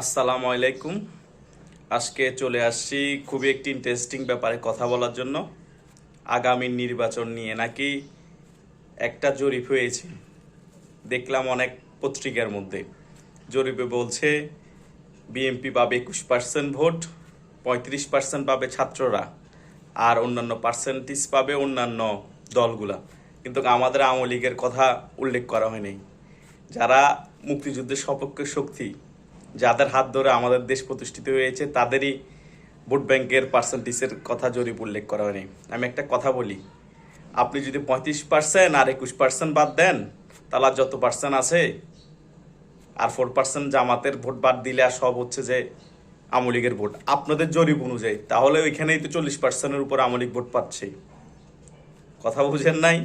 আসসালামু আলাইকুম। আজকে চলে আসছি খুবই একটি ইন্টারেস্টিং ব্যাপারে কথা বলার জন্য। আগামী নির্বাচন নিয়ে নাকি একটা জরিপ হয়েছে। দেখলাম অনেক পত্রিকার মধ্যে। জরিপে বলছে বিএনপি পাবে একুশ পার্সেন্ট ভোট, পঁয়ত্রিশ পার্সেন্ট পাবে ছাত্ররা, আর অন্যান্য পার্সেন্টেজ পাবে অন্যান্য দলগুলা। কিন্তু আমাদের আওয়ামী লীগের কথা উল্লেখ করা হয়নি। যারা মুক্তিযুদ্ধের সপক্ষে শক্তি যাদের হাত ধরে আমাদের দেশ প্রতিষ্ঠিত হয়েছে, তাদেরই ভোট ব্যাংকের পার্সেন্টেজের কথা জরিপ উল্লেখ করা হয়নি। আমি একটা কথা বলি, আপনি যদি পঁয়ত্রিশ পার্সেন্ট আর একুশ পার্সেন্ট বাদ দেন, তাহলে যত পার্সেন্ট আছে, আর ফোর পার্সেন্ট জামাতের ভোট বাদ দিলে আর সব হচ্ছে যে আওয়ামী লীগের ভোট। আপনাদের জরিপ অনুযায়ী, তাহলে ওইখানেই তো চল্লিশ পার্সেন্টের উপর আওয়ামী লীগ ভোট পাচ্ছে। কথা বুঝেন নাই?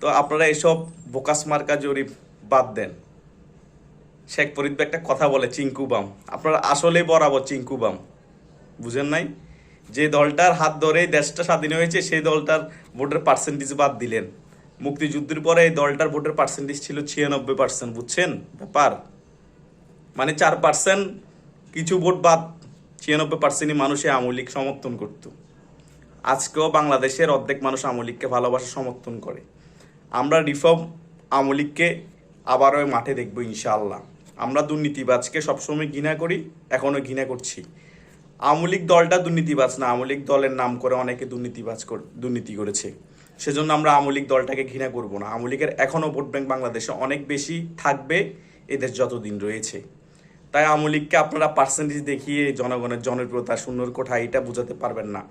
তো আপনারা এইসব বোকাস মার্কা জরিপ বাদ দেন। শেখ ফরিদ একটা কথা বলে চিঙ্কুবাম আপনারা আসলে বরাবর চিঙ্কুবাম বুঝেন নাই? যে দলটার হাত ধরে দেশটা স্বাধীন হয়েছে, সেই দলটার ভোটের পার্সেন্টেজ বাদ দিলেন। মুক্তিযুদ্ধের পরে এই দলটার ভোটের পার্সেন্টেজ ছিল ছিয়ানব্বই পার্সেন্ট বুঝছেন? ব্যাপার। মানে চার পার্সেন্ট কিছু ভোট বাদ, ছিয়ানব্বই পার্সেন্টই মানুষে আওয়ামী লীগ সমর্থন করতো। আজকেও বাংলাদেশের অর্ধেক মানুষ আওয়ামী লীগকে ভালোবাসা, সমর্থন করে। আমরা রিফর্ম আওয়ামী লীগকে আবারও মাঠে দেখব, ইনশাআল্লাহ। আমরা দুর্নীতিবাজকে সবসময় ঘৃণা করি এখনও ঘৃণা করছি। আওয়ামী লীগ দলটা দুর্নীতিবাজ না, আওয়ামী লীগ দলের নাম করে অনেকে দুর্নীতিবাজ দুর্নীতি করেছে। সেজন্য আমরা আওয়ামী লীগ দলটাকে ঘৃণা করব না। আওয়ামী লীগের এখনও ভোট ব্যাংক বাংলাদেশে অনেক বেশি থাকবে, এদের যতদিন রয়েছে। তাই আওয়ামী লীগকে আপনারা পার্সেন্টেজ দেখিয়ে জনগণের জনপ্রিয়তা শূন্যর কোঠা এটা বোঝাতে পারবেন না।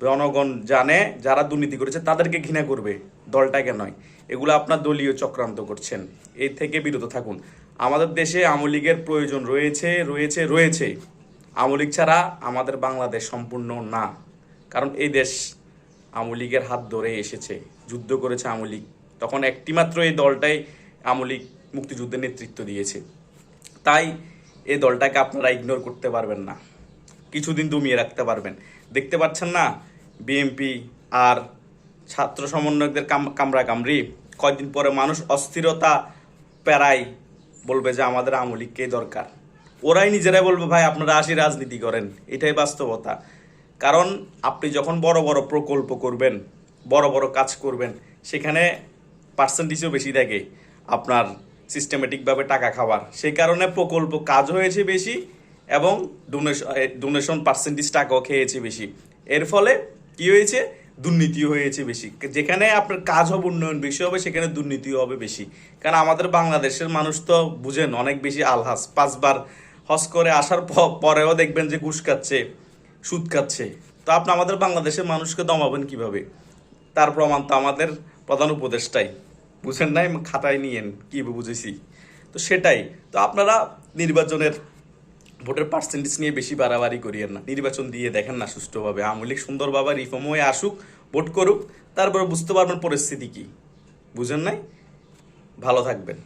জনগণ জানে, যারা দুর্নীতি করেছে, তাদেরকে ঘৃণা করবে। দলটাকে নয়? এগুলো আপনার দলীয় চক্রান্ত করছেন। এই থেকে বিরত থাকুন। আমাদের দেশে আওয়ামী লীগের প্রয়োজন রয়েছে রয়েছে রয়েছে। আওয়ামী লীগ ছাড়া আমাদের বাংলাদেশ সম্পূর্ণ না। কারণ এই দেশ আওয়ামী লীগের হাত ধরে এসেছে। যুদ্ধ করেছে আওয়ামী লীগ। তখন একটিমাত্র এই দলটাই আওয়ামী লীগ মুক্তিযুদ্ধের নেতৃত্ব দিয়েছে। তাই এই দলটাকে আপনারা ইগনোর করতে পারবেন না। কিছুদিন দমিয়ে রাখতে পারবেন। দেখতে পাচ্ছেন না? বিএনপি আর ছাত্র সমন্বয়কদের কাম- কামড়া কামড়ি কয়দিন পরে মানুষ অস্থিরতা প্যারাই বলবে যে আমাদের আওয়ামী লীগকেই দরকার। ওরাই নিজেরাই বলবে, ভাই, আপনারা আসি রাজনীতি করেন। এটাই বাস্তবতা। কারণ আপনি যখন বড় বড় প্রকল্প করবেন, বড় বড় কাজ করবেন, সেখানে পার্সেন্টেজও বেশি থাকে আপনার সিস্টেমেটিকভাবে টাকা খাওয়ার। সেই কারণে প্রকল্প কাজ হয়েছে বেশি এবং ডোনেশন ডোনেশন পার্সেন্টেজ টাকাও খেয়েছে বেশি। এর ফলে কি হয়েছে? দুর্নীতি হয়েছে বেশি। যেখানে আপনার কাজ হবে, উন্নয়ন বেশি হবে, সেখানে দুর্নীতিও হবে বেশি। কারণ আমাদের বাংলাদেশের মানুষ তো বুঝেন, অনেক বেশি আলহাস। পাঁচবার হজ করে আসার পরেও দেখবেন যে ঘুষ খাচ্ছে, সুদ খাচ্ছে। তো আপনি আমাদের বাংলাদেশের মানুষকে দমাবেন কীভাবে? তার প্রমাণ তো আমাদের প্রধান উপদেষ্টাই। বুঝেন নাই, খাতায় নিয়েন, কি বুঝেছি? তো সেটাই। তো আপনারা নির্বাচনের ভোটের পার্সেন্টেজ নিয়ে বেশি বাড়াবাড়ি করিয়েন না। নির্বাচন দিয়ে দেখেন না সুষ্ঠুভাবে। আওয়ামী লীগ সুন্দর বাবা রিফর্ম হয়ে আসুক, ভোট করুক, তারপরে বুঝতে পারবেন পরিস্থিতি কি। বুঝেন নাই? ভালো থাকবেন।